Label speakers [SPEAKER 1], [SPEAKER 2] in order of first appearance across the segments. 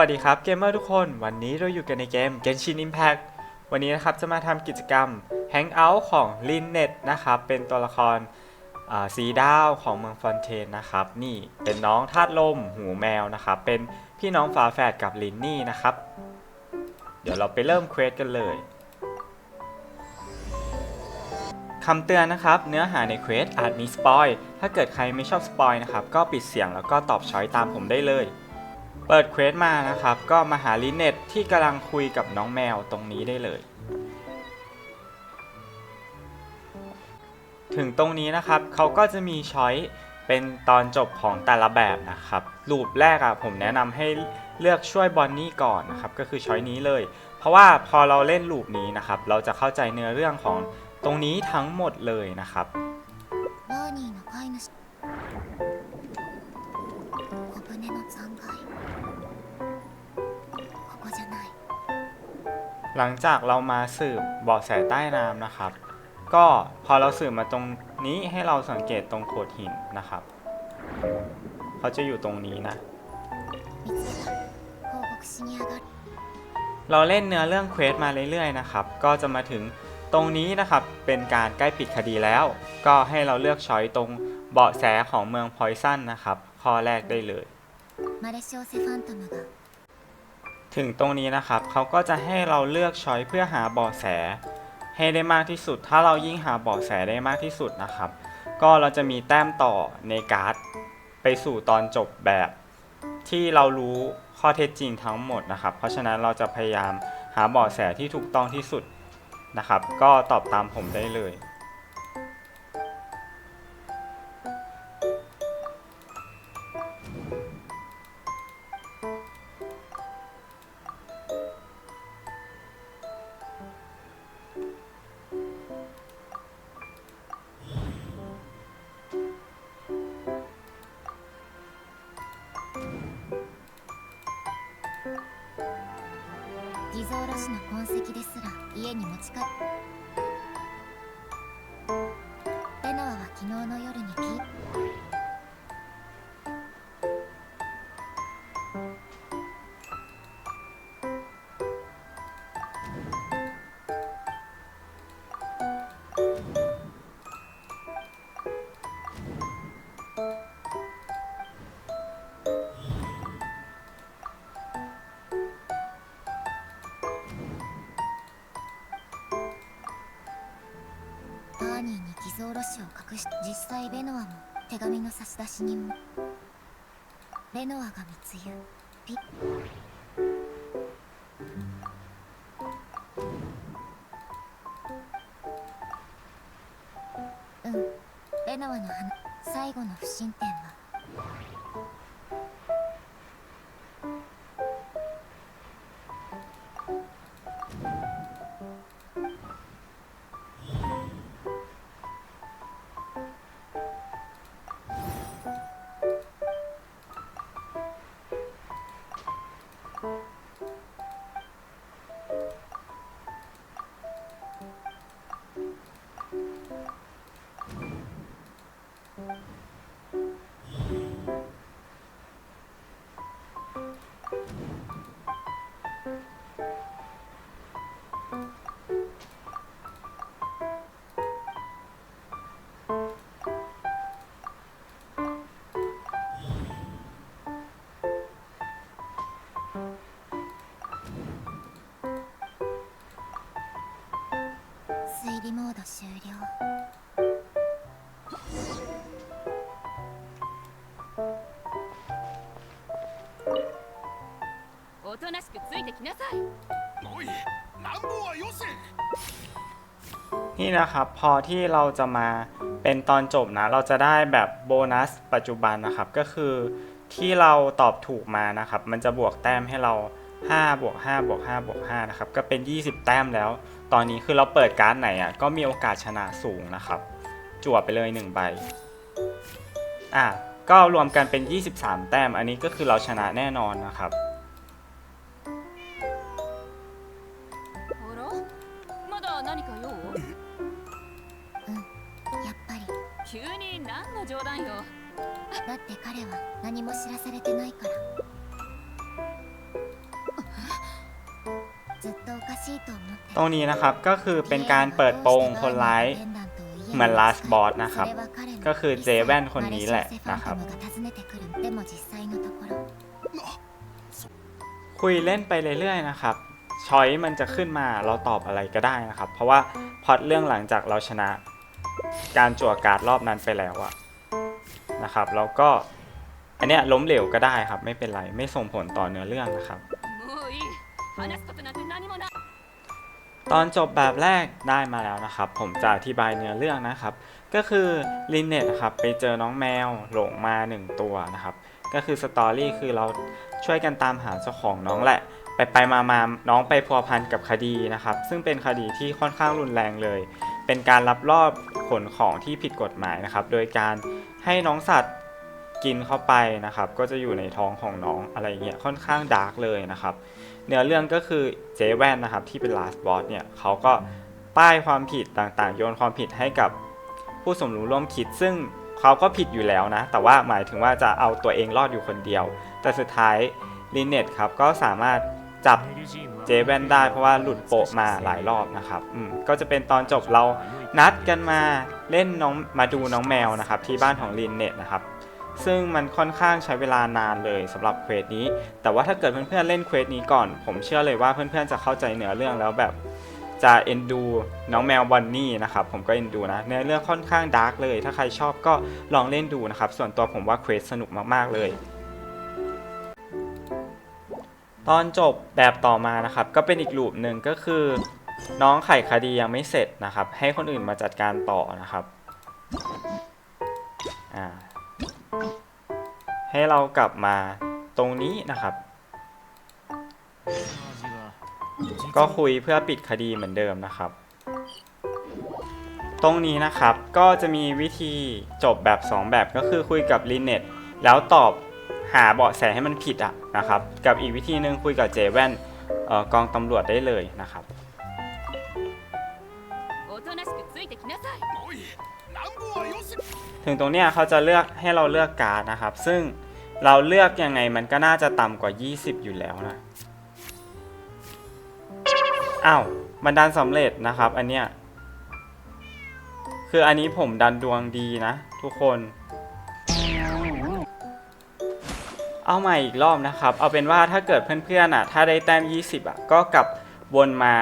[SPEAKER 1] วัสดีครับเกมเมอร์ทุกคน วันนี้เราอยู่กันในเกม Genshin Impact วันนี้นะครับจะมาทำกิจกรรม Hangout ของ l i n n e t นะครับ เป็นตัวละครสีดาวของเมืองฟอนเทนนะครับ นี่เป็นน้องธาตุลมหูแมวนะครับ เป็นพี่น้องฝาแฝดกับลินนี่นะครับ เดี๋ยวเราไปเริ่มเควสกันเลยคำเตือนนะครับ เนื้อหาในเควสอาจมีสปอยถ้าเกิดใครไม่ชอบสปอยนะครับ ก็ปิดเสียงแล้วก็ตอบช้อยตามผมได้เลย เปิดเควสมานะครับ ก็มาหาลินเน็ตที่กำลังคุยกับน้องแมวตรงนี้ได้เลย ถึงตรงนี้นะครับ เขาก็จะมีช้อยเป็นตอนจบของแต่ละแบบนะครับ รูปแรกอะผมแนะนำให้เลือกช่วยบอนนี่ก่อนนะครับ ก็คือช้อยนี้เลย เพราะว่าพอเราเล่นลูปนี้นะครับ เราจะเข้าใจเนื้อเรื่องของตรงนี้ทั้งหมดเลยนะครับ
[SPEAKER 2] バーニーの飼い主小舟の
[SPEAKER 1] หลังจากเรามาสืบเบาะแสใต้น้ำนะครับ ก็พอเราสืบมาตรงนี้ให้เราสังเกตตรงโขดหินนะครับเขาจะอยู่ตรงนี้นะ เราเล่นเนื้อเรื่องเควสมาเรื่อยๆนะครับ ก็จะมาถึงตรงนี้นะครับเป็นการใกล้ปิดคดีแล้ว ก็ให้เราเลือกช้อยตรงเบาะแสของเมืองพอยซันนะครับข้อแรกได้เลย ถึงตรงนี้นะครับเขาก็จะให้เราเลือกช้อยเพื่อหาเบาะแส ให้ได้มากที่สุด ถ้าเรายิ่งหาเบาะแสได้มากที่สุดนะครับ ก็เราจะมีแต้มต่อในการ์ดไปสู่ตอนจบแบบที่เรารู้ข้อเท็จจริงทั้งหมดนะครับ เพราะฉะนั้นเราจะพยายามหาเบาะแสที่ถูกต้องที่สุดนะครับ ก็ตอบตามผมได้เลย
[SPEAKER 2] 偽造羅氏の痕跡ですら家に持ち帰ニーに偽造ロシを隠し実際ベノアも手紙の差出人も。ベノアが密輸。ピうん。ベノアの花最後の不審点は？推理モード終了
[SPEAKER 3] おとなしくついてきなさい
[SPEAKER 4] おい乱暴はよせ
[SPEAKER 1] นี่นะครับพอที่เราจะมาเป็นตอนจบนะ เราจะได้แบบโบนัสปัจจุบันนะครับ ก็คือที่เราตอบถูกมานะครับ มันจะบวกแต้มให้เรา 5บวก5บวก5บวก5นะครับ ก็เป็น 20 แต้มแล้ว ตอนนี้คือเราเปิดการ์ดไหนอ่ะก็มีโอกาสชนะสูงนะครับ จั่วไปเลย 1 ใบ อ่ะก็รวมกันเป็น 23 แต้ม อันนี้ก็คือเราชนะแน่นอนนะครับ
[SPEAKER 3] あらまだ何か用
[SPEAKER 2] やっぱり
[SPEAKER 3] 急に何の冗談よ
[SPEAKER 2] だって彼は何も知らされてないから
[SPEAKER 1] ตรงนี้นะครับก็คือเป็นการเปิดโปงคนร้ายเหมือนลาสบอสนะครับ ก็คือเจแว่นคนนี้แหละนะครับ คุยเล่นไปเรื่อยๆนะครับชอยมันจะขึ้นมาเราตอบอะไรก็ได้นะครับ เพราะว่าพอดเรื่องหลังจากเราชนะ การจั่วการ์ดรอบนั้นไปแล้วอะนะครับแล้วก็อันเนี้ยล้มเหลวก็ได้ครับ ไม่เป็นไรไม่ส่งผลต่อเนื้อเรื่องนะครับ ตอนจบแบบแรกได้มาแล้วนะครับ ผมจะอธิบายเนื้อเรื่องนะครับ ก็คือลินเน็ตนะครับไปเจอน้องแมวหลงมาหนึ่งตัวนะครับ ก็คือสตอรี่คือเราช่วยกันตามหาเจ้าของน้องแหละ ไปไปมามาน้องไปพัวพันกับคดีนะครับ ซึ่งเป็นคดีที่ค่อนข้างรุนแรงเลย เป็นการลับลอบขนของที่ผิดกฎหมายนะครับ โดยการให้น้องสัตว์ กินเข้าไปนะครับ ก็จะอยู่ในท้องของน้องอะไรเงี้ยค่อนข้างดาร์กเลยนะครับ เนื้อเรื่องก็คือเจแว่นนะครับที่เป็น last boss เนี่ยเขาก็ป้ายความผิดต่างๆ โยนความผิดให้กับผู้สมรู้ร่วมคิด ซึ่งเขาก็ผิดอยู่แล้วนะ แต่ว่าหมายถึงว่าจะเอาตัวเองรอดอยู่คนเดียว แต่สุดท้ายลินเน็ตครับก็สามารถจับเจแว่นได้เพราะว่าหลุดโปะมาหลายรอบนะครับอืมก็จะเป็นตอนจบเรานัดกันมาเล่นน้องมาดูน้องแมวนะครับที่บ้านของลินเน็ตนะครับ ซึ่งมันค่อนข้างใช้เวลานานเลยสำหรับเควสนี้ แต่ว่าถ้าเกิดเพื่อนๆเล่นเควสนี้ก่อน ผมเชื่อเลยว่าเพื่อนๆจะเข้าใจเนื้อเรื่องแล้วแบบจะเอ็นดูน้องแมวบอนนี่นะครับผมก็เอ็นดูนะเนื้อเรื่องค่อนข้างดาร์กเลย ถ้าใครชอบก็ลองเล่นดูนะครับ ส่วนตัวผมว่าเควสสนุกมากๆเลยตอนจบแบบต่อมานะครับก็เป็นอีกลูปหนึ่งก็คือ น้องไขคดียังไม่เสร็จนะครับ ให้คนอื่นมาจัดการต่อนะครับอ่า ให้เรากลับมาตรงนี้นะครับ ก็คุยเพื่อปิดคดีเหมือนเดิมนะครับ ตรงนี้นะครับก็จะมีวิธีจบแบบ 2 แบบก็คือคุยกับลินเน็ตแล้วตอบหาเบาะแสให้มันผิดอะนะครับ กับอีกวิธีหนึ่งคุยกับเจแว่นกองตำรวจได้เลยนะครับถึงตรงเนี้ยเขาจะเลือกให้เราเลือกการ์ดนะครับ ซึ่ง เราเลือกยังไงมันก็น่าจะต่ำกว่า 20 อยู่แล้วนะอ้าวมันดันสำเร็จนะครับ อันเนี้ยคืออันนี้ผมดันดวงดีนะ ทุกคน เอาใหม่อีกรอบนะครับ เอาเป็นว่าถ้าเกิดเพื่อนๆอะ ถ้าได้แต้ม 20 อะ ก็กลับวนมา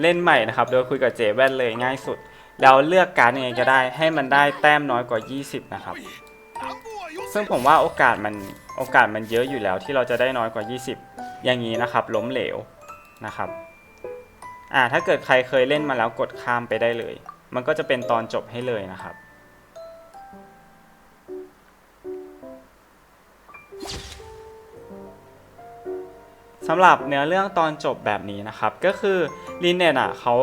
[SPEAKER 1] เล่นใหม่นะครับ โดยคุยกับเจแว่นเลยง่ายสุด แล้วเลือกการยังไงก็ได้ให้มันได้แต้มน้อยกว่า 20 นะครับ ซึ่งผมว่าโอกาสมันโอกาสมันเยอะอยู่แล้วที่เราจะได้น้อยกว่า 20 อย่างนี้นะครับ ล้มเหลวนะครับอ่าถ้าเกิดใครเคยเล่นมาแล้วกดข้ามไปได้เลย มันก็จะเป็นตอนจบให้เลยนะครับ สำหรับเนื้อเรื่องตอนจบแบบนี้นะครับ ก็คือลินเนตอะเขา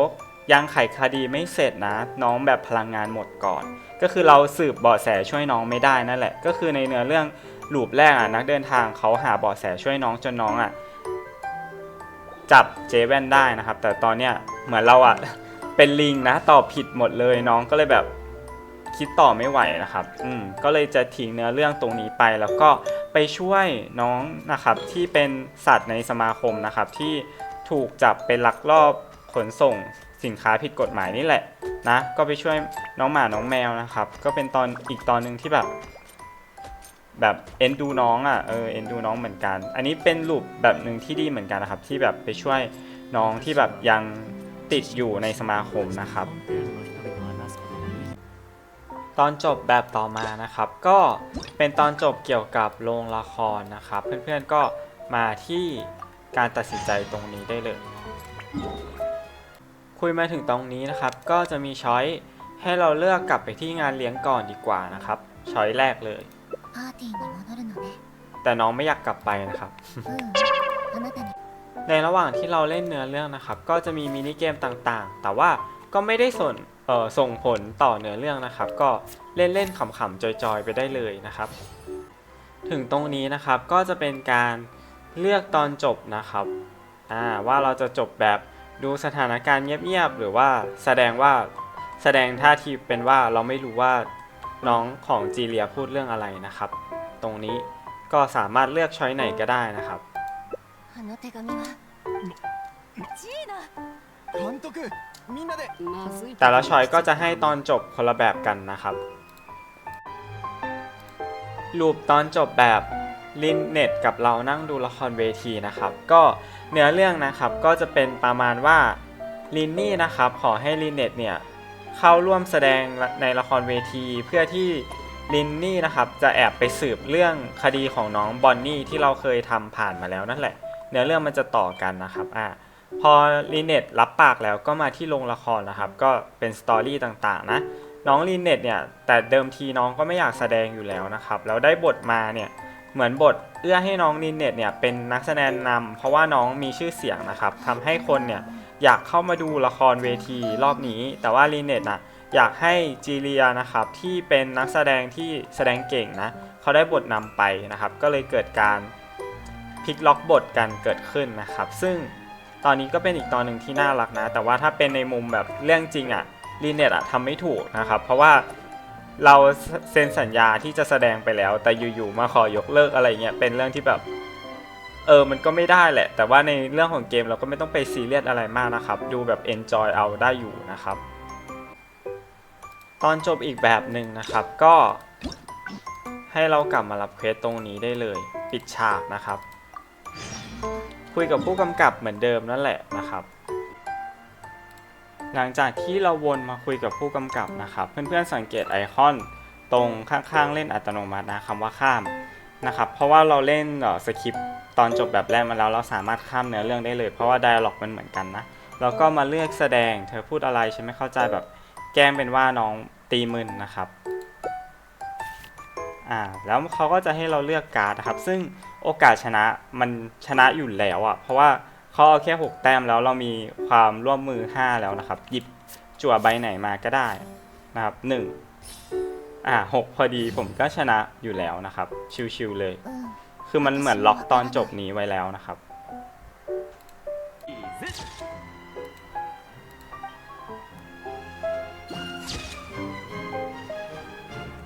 [SPEAKER 1] ยังไขคดีไม่เสร็จนะ น้องแบบพลังงานหมดก่อน ก็คือเราสืบเบาะแสช่วยน้องไม่ได้นั่นแหละ ก็คือในเนื้อเรื่องลูปแรกอะนักเดินทางเขาหาเบาะแสช่วยน้องจนน้องอะจับเจแว่นได้นะครับ แต่ตอนเนี้ยเหมือนเราอะเป็นลิงนะตอบผิดหมดเลยน้องก็เลยแบบคิดต่อไม่ไหวนะครับ อืม ก็เลยจะทิ้งเนื้อเรื่องตรงนี้ไป แล้วก็ไปช่วยน้องนะครับที่เป็นสัตว์ในสมาคมนะครับ ที่ถูกจับเป็นลักลอบขนส่ง สินค้าผิดกฎหมายนี่แหละนะ ก็ไปช่วยน้องหมาน้องแมวนะครับ ก็เป็นตอนอีกตอนหนึ่งที่แบบ แบบเอ็นดูน้องอะเออเอ็นดูน้องเหมือนกัน อันนี้เป็นลูปแบบหนึ่งที่ดีเหมือนกันนะครับ ที่แบบไปช่วยน้องที่แบบยังติดอยู่ในสมาคมนะครับ ตอนจบแบบต่อมานะครับ ก็เป็นตอนจบเกี่ยวกับโรงละครนะครับ เพื่อนๆก็มาที่การตัดสินใจตรงนี้ได้เลย คุยมาถึงตรงนี้นะครับ ก็จะมีช้อยให้เราเลือกกลับไปที่งานเลี้ยงก่อนดีกว่านะครับช้อยแรกเลย แต่น้องไม่อยากกลับไปนะครับ ในระหว่างที่เราเล่นเนื้อเรื่องนะครับ ก็จะมีมินิเกมต่างๆ แต่ว่าก็ไม่ได้ส่งส่งผลต่อเนื้อเรื่องนะครับ ก็เล่นเล่นขำๆจอยๆ ไปได้เลยนะครับ ถึงตรงนี้นะครับก็จะเป็นการเลือกตอนจบนะครับว่าเราจะจบแบบ ดูสถานการณ์เงียบๆหรือว่าแสดงว่าแสดงท่าทีเป็นว่าเราไม่รู้ว่าน้องของจีเลียพูดเรื่องอะไรนะครับ ตรงนี้ก็สามารถเลือกช้อยไหนก็ได้นะครับแต่ละช้อยก็จะให้ตอนจบคนละแบบกันนะครับ รูปตอนจบแบบลินเน็ตกับเรานั่งดูละครเวทีนะครับ ก็ เนื้อเรื่องนะครับก็จะเป็นประมาณว่าลินนี่นะครับขอให้ลินเน็ตเนี่ยเข้าร่วมแสดงในละครเวที เพื่อที่ลินนี่นะครับจะแอบไปสืบเรื่องคดีของน้องบอนนี่ที่เราเคยทำผ่านมาแล้วนั่นแหละ เนื้อเรื่องมันจะต่อกันนะครับอ่าพอลีเน็ตรับปากแล้วก็มาที่โรงละครนะครับ ก็เป็นสตอรี่ต่างๆนะน้องลีเน็ตเนี่ยแต่เดิมทีน้องก็ไม่อยากแสดงอยู่แล้วนะครับแล้วได้บทมาเนี่ยเหมือนบท เอื้อให้น้องลีเน็ตเนี่ยเป็นนักแสดงนำเพราะว่าน้องมีชื่อเสียงนะครับทำให้คนเนี่ยอยากเข้ามาดูละครเวทีรอบนี้ แต่ว่าลีเน็ตนะอยากให้จีเลียนะครับที่เป็นนักแสดงที่แสดงเก่งนะเขาได้บทนำไปนะครับ ก็เลยเกิดการพลิกล็อกบทกันเกิดขึ้นนะครับ ซึ่งตอนนี้ก็เป็นอีกตอนหนึ่งที่น่ารักนะ แต่ว่าถ้าเป็นในมุมแบบเรื่องจริงอะลีเน็ตอะทำไม่ถูกนะครับ เพราะว่า เราเซ็นสัญญาที่จะแสดงไปแล้ว แต่อยู่ๆมาขอยกเลิกอะไรเงี้ยเป็นเรื่องที่แบบ เออมันก็ไม่ได้แหละ แต่ว่าในเรื่องของเกมเราก็ไม่ต้องไปซีเรียสอะไรมากนะครับ ดูแบบ enjoy เอาได้อยู่นะครับ ตอนจบอีกแบบหนึ่งนะครับก็ ให้เรากลับมารับเควสตรงนี้ได้เลย ปิดฉากนะครับ คุยกับผู้กำกับเหมือนเดิมนั่นแหละนะครับ หลังจากที่เราวนมาคุยกับผู้กำกับนะครับ เพื่อนๆสังเกตไอคอนตรงข้างๆเล่นอัตโนมัตินะคำว่าข้ามนะครับเพราะว่าเราเล่นเอ่อสคริปต์ตอนจบแบบแรกมาแล้วเราสามารถข้ามเนื้อเรื่องได้เลย เพราะว่าไดอะล็อกมันเหมือนกันนะแล้วก็มาเลือกแสดงเธอพูดอะไรฉันไม่เข้าใจแบบแกล้งเป็นว่าน้องตีมึนนะครับอ่าแล้วเขาก็จะให้เราเลือกการ์ดนะครับ ซึ่งโอกาสชนะมันชนะอยู่แล้วอะ่ะเพราะว่า ขาเอาแค่ 6 แต้มแล้วเรามีความร่วมมือ 5 แล้วนะครับ หยิบจั่วใบไหนมาก็ได้นะครับ1อ่า6พอดีผมก็ชนะอยู่แล้วนะครับ ชิวๆเลย
[SPEAKER 2] うん
[SPEAKER 1] คือมันเหมือนล็อกตอนจบนี้ไว้แล้วนะครับ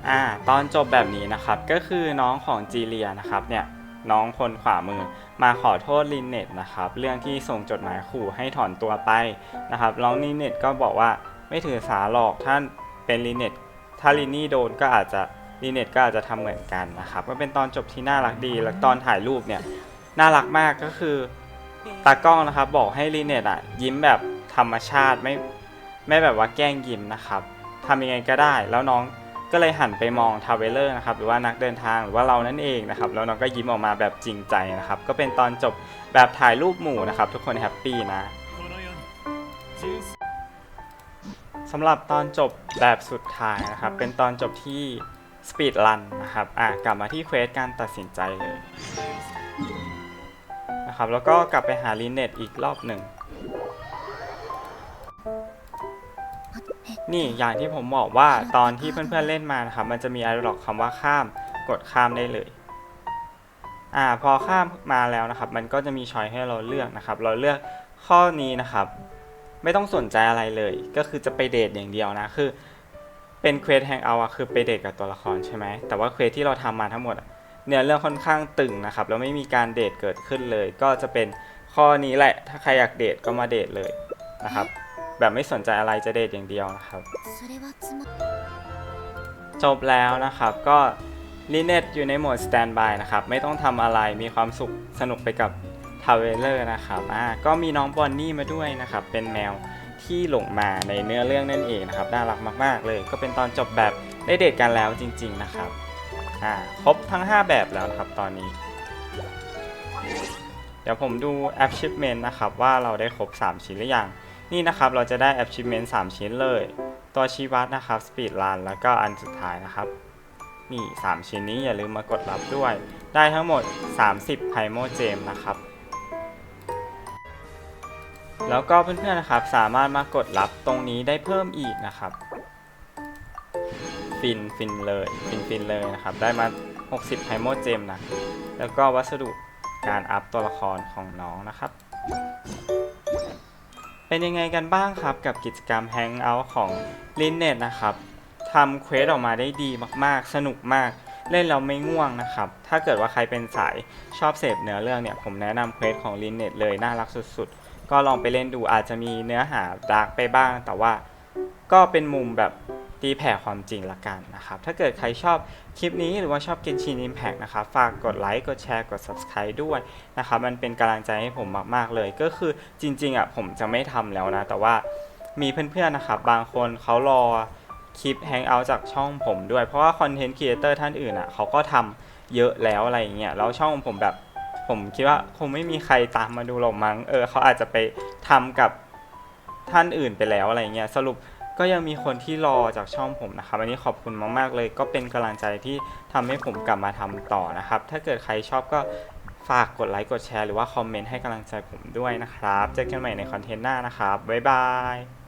[SPEAKER 1] อ่าตอนจบแบบนี้นะครับก็คือน้องของจีเลียนะครับเนี่ย น้องคนขวามือ มาขอโทษลินเน็ตนะครับ เรื่องที่ส่งจดหมายขู่ให้ถอนตัวไปนะครับแล้วลินเน็ตก็บอกว่าไม่ถือสาหรอกถ้านเป็นลินเน็ตถ้าลินนี่โดนก็อาจจะลินเน็ตก็อาจจะทำเหมือนกันนะครับก็เป็นตอนจบที่น่ารักดีแล้วตอนถ่ายรูปเนี่ยน่ารักมากก็คือตากล้องนะครับบอกให้ลินเน็ตอะยิ้มแบบธรรมชาติไม่ไม่แบบว่าแกล้งยิ้มนะครับทำยังไงก็ได้แล้วน้อง ก็เลยหันไปมองทาวเวลเลอร์นะครับหรือว่านักเดินทางหรือว่าเรานั่นเองนะครับแล้วน้องก็ยิ้มออกมาแบบจริงใจนะครับก็เป็นตอนจบแบบถ่ายรูปหมู่นะครับทุกคนแฮปปี้นะสำหรับตอนจบแบบสุดท้ายนะครับเป็นตอนจบที่สปีดรันนะครับอะกลับมาที่เควสการตัดสินใจเลยนะครับแล้วก็กลับไปหาลินเน็ตอีกรอบหนึ่ง นี่อย่างที่ผมบอกว่าตอนที่เพื่อนๆเล่นมานะครับมันจะมีไอดอกคำว่าข้ามกดข้ามได้เลยอ่าพอข้ามมาแล้วนะครับ มันก็จะมีช้อยให้เราเลือกนะครับ เราเลือกข้อนี้นะครับ ไม่ต้องสนใจอะไรเลย ก็คือจะไปเดทอย่างเดียวนะคือ เป็นเควสแฮงเอาท์อะคือไปเดทกับตัวละครใช่ไหมแต่ว่าเควสที่เราทำมาทั้งหมดเนี่ยเรื่องค่อนข้างตึงนะครับแล้วไม่มีการเดทเกิดขึ้นเลย ก็จะเป็นข้อนี้แหละ ถ้าใครอยากเดทก็มาเดทเลยนะครับ แบบไม่สนใจอะไรจะเดทอย่างเดียวนะครับ จบแล้วนะครับก็ลิเนตอยู่ในโหมดสแตนบายนะครับ ไม่ต้องทำอะไรมีความสุขสนุกไปกับทาวเวลเลอร์นะครับอ่าก็มีน้องบอนนี่มาด้วยนะครับ เป็นแมวที่หลงมาในเนื้อเรื่องนั่นเองนะครับ น่ารักมาก ๆ เลย ก็เป็นตอนจบแบบได้เดทกันแล้วจริง ๆ นะครับอ่าครบทั้ง 5 แบบแล้วนะครับตอนนี้ เดี๋ยวผมดูแอปชิปเมน n t นะครับ ว่าเราได้ครบ 3 ชิ้นหรือยัง นี่นะครับเราจะได้ achievement 3 ชิ้นเลย ตัวชี้วัดนะครับ speed run แล้วก็อันสุดท้ายนะครับ นี่ 3 ชิ้นนี้อย่าลืมมากดรับด้วย ได้ทั้งหมด 30 ไพโมเจมนะครับ แล้วก็เพื่อนๆนะครับสามารถมากดรับตรงนี้ได้เพิ่มอีกนะครับ ฟินฟินเลยฟินฟินเลยนะครับ ได้มา 60 ไพโมเจมนะ แล้วก็วัสดุการอัพตัวละครของน้องนะครับ เป็นยังไงกันบ้างครับกับกิจกรรม Hangout ของ l i n n e t นะครับทำเควสออกมาได้ดีมากๆ สนุกมาก เล่นเราไม่ง่วงนะครับ ถ้าเกิดว่าใครเป็นสายชอบเสพเนื้อเรื่องเนี่ย ผมแนะนำเควสของ l i n n e t เลย น่ารักสุดๆ ก็ลองไปเล่นดูอาจจะมีเนื้อหาดาร์กไปบ้าง แต่ว่าก็เป็นมุมแบบ ตีแผ่ความจริงละกันนะครับ ถ้าเกิดใครชอบคลิปนี้หรือว่าชอบ Genshin Impact นะครับ ฝากกดไลค์ กดแชร์ กด Subscribe ด้วยนะครับ มันเป็นกำลังใจให้ผมมาก ๆ เลย ก็คือจริง ๆ อะ ผมจะไม่ทำแล้วนะ แต่ว่ามีเพื่อน ๆ นะครับ บางคนเขารอคลิป Hangout จากช่องผมด้วย เพราะว่าคอนเทนต์ครีเอเตอร์ท่านอื่นอะเขาก็ทำเยอะแล้วอะไรอย่างเงี้ย แล้วช่องผมแบบผมคิดว่าคงไม่มีใครตามมาดูหรอกมั้ง เออเขาอาจจะไปทำกับท่านอื่นไปแล้วอะไรเงี้ย สรุป ก็ยังมีคนที่รอจากช่องผมนะครับอันนี้ขอบคุณมาก ๆ เลยก็เป็นกำลังใจที่ทำให้ผมกลับมาทำต่อนะครับ ถ้าเกิดใครชอบก็ฝากกดไลค์กดแชร์หรือว่าคอมเมนต์ให้กำลังใจผมด้วยนะครับ เจอกันใหม่ในคอนเทนต์หน้านะครับ บ๊ายบาย